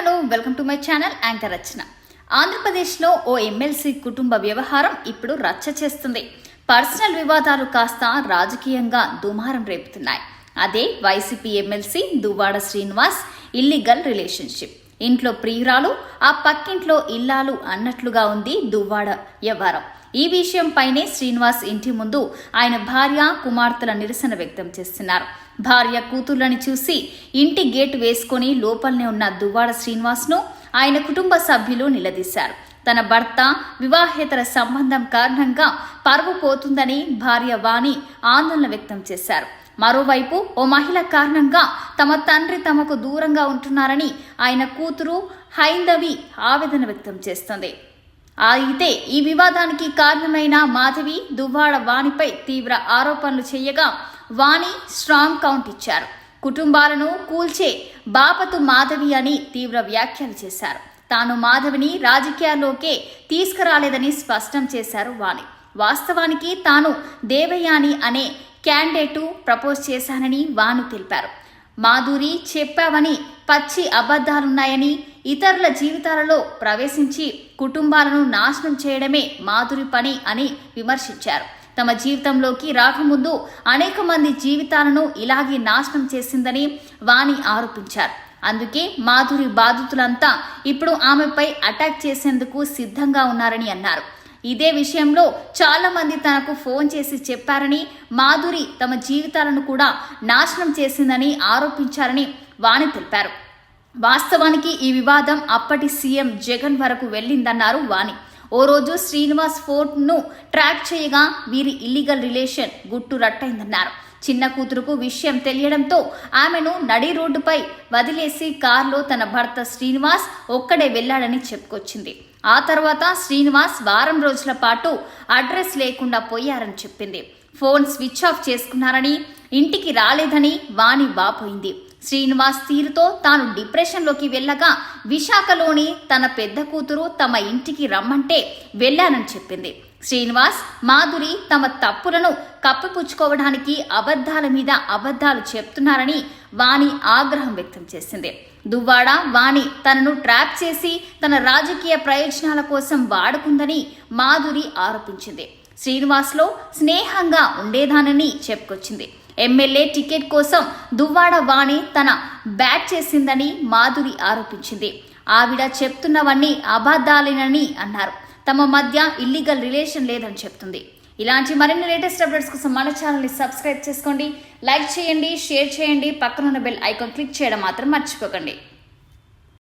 Hello welcome to my channel anchor Rachana. ఆంధ్రప్రదేశ్లో ఓ MLC కుటుంబ వ్యవహారం ఇప్పుడు రచ్చ చేస్తుంది. పర్సనల్ వివాదాలు కాస్త రాజకీయంగా దుమారం రేపుతున్నాయి. అదే YCP MLC Duvvada Srinivas illegal relationship. ఇంట్లో ప్రియురాలు ఆ పక్కింట్లో ఇల్లాలు అన్నట్లుగా ఉంది దువ్వాడ వ్యవహారం. ఈ విషయంపైనే శ్రీనివాస్ ఇంటి ముందు ఆయన భార్య కుమార్తెల నిరసన వ్యక్తం చేస్తున్నారు. భార్య కూతుర్లను చూసి ఇంటి గేటు వేసుకొని లోపలనే ఉన్న దువ్వాడ శ్రీనివాస్ను ఆయన కుటుంబ సభ్యులు నిలదీశారు. తన భర్త వివాహేతర సంబంధం కారణంగా పరువు పోతుందని భార్య వాణి ఆందోళన వ్యక్తం చేశారు. మరోవైపు ఓ మహిళ కారణంగా తమ తండ్రి తమకు దూరంగా ఉంటున్నారని ఆయన కూతురు హైందవి ఆవేదన వ్యక్తం చేస్తుంది. అయితే ఈ వివాదానికి కారణమైన మాధవి దువ్వాడ వాణిపై తీవ్ర ఆరోపణలు చేయగా వాణి స్ట్రాంగ్ కౌంట్ ఇచ్చారు. కుటుంబాలను కూల్చే బాపతు మాధవి అని తీవ్ర వ్యాఖ్యలు చేశారు. తాను మాధవిని రాజకీయాల్లోకే తీసుకురాలేదని స్పష్టం చేశారు వాణి. వాస్తవానికి తాను దేవయాని అనే క్యాండిడేటు ప్రపోజ్ చేశానని వాను తెలిపారు. మాధురి చెప్పావని పచ్చి అబద్ధాలున్నాయని ఇతరుల జీవితాలలో ప్రవేశించి కుటుంబాలను నాశనం చేయడమే మాధురి పని అని విమర్శించారు. తమ జీవితంలోకి రాకముందు అనేక మంది జీవితాలను ఇలాగే నాశనం చేసిందని వాణి ఆరోపించారు. అందుకే మాధురి బాధితులంతా ఇప్పుడు ఆమెపై అటాక్ చేసేందుకు సిద్ధంగా ఉన్నారని అన్నారు. ఇదే విషయంలో చాలా మంది తనకు ఫోన్ చేసి చెప్పారని మాధురి తమ జీవితాలను కూడా నాశనం చేసిందని ఆరోపించారని వాణి తెలిపారు. వాస్తవానికి ఈ వివాదం అప్పటి సీఎం జగన్ వరకు వెళ్ళిందన్నారు వాణి. ఓ రోజు శ్రీనివాస్ ఫోర్ట్ను ట్రాక్ చేయగా వీరి ఇల్లీగల్ రిలేషన్ గుట్టు రట్టయిందన్నారు. చిన్న కూతురుకు విషయం తెలియడంతో ఆమెను నడి రోడ్డుపై వదిలేసి కారులో తన భర్త శ్రీనివాస్ ఒక్కడే వెళ్ళాడని చెప్పుకొచ్చింది. ఆ తర్వాత శ్రీనివాస్ వారం రోజుల పాటు అడ్రస్ లేకుండా పోయారని చెప్పింది. ఫోన్ స్విచ్ ఆఫ్ చేసుకున్నారని ఇంటికి రాలేదని వాణి వాపోయింది. శ్రీనివాస్ తీరుతో తాను డిప్రెషన్లోకి వెళ్ళగా విశాఖలోని తన పెద్ద కూతురు తమ ఇంటికి రమ్మంటే వెళ్ళానని చెప్పింది. శ్రీనివాస్ మాధురి తమ తప్పులను కప్పిపుచ్చుకోవడానికి అబద్ధాల మీద అబద్ధాలు చెప్తున్నారని వాణి ఆగ్రహం వ్యక్తం చేసింది. దువ్వాడ వాణి తనను ట్రాప్ చేసి తన రాజకీయ ప్రయోజనాల కోసం వాడుకుందని మాధురి ఆరోపించింది. శ్రీనివాస్లో స్నేహంగా ఉండేదానని చెప్పుకొచ్చింది. ఎమ్మెల్యే టికెట్ కోసం దువ్వాడ వాణి తన బ్యాట్ చేసిందని మాధురి ఆరోపించింది. ఆవిడ చెప్తున్నవన్నీ అబద్ధాలేనని అన్నారు. తమ మధ్య ఇల్లీగల్ రిలేషన్ లేదని చెప్తుంది. ఇలాంటి మరిన్ని లేటెస్ట్ అప్డేట్స్ కోసం మన ఛానల్ని సబ్స్క్రైబ్ చేసుకోండి. లైక్ చేయండి షేర్ చేయండి. పక్కనున్న బెల్ ఐకాన్ క్లిక్ చేయడం మాత్రం మర్చిపోకండి.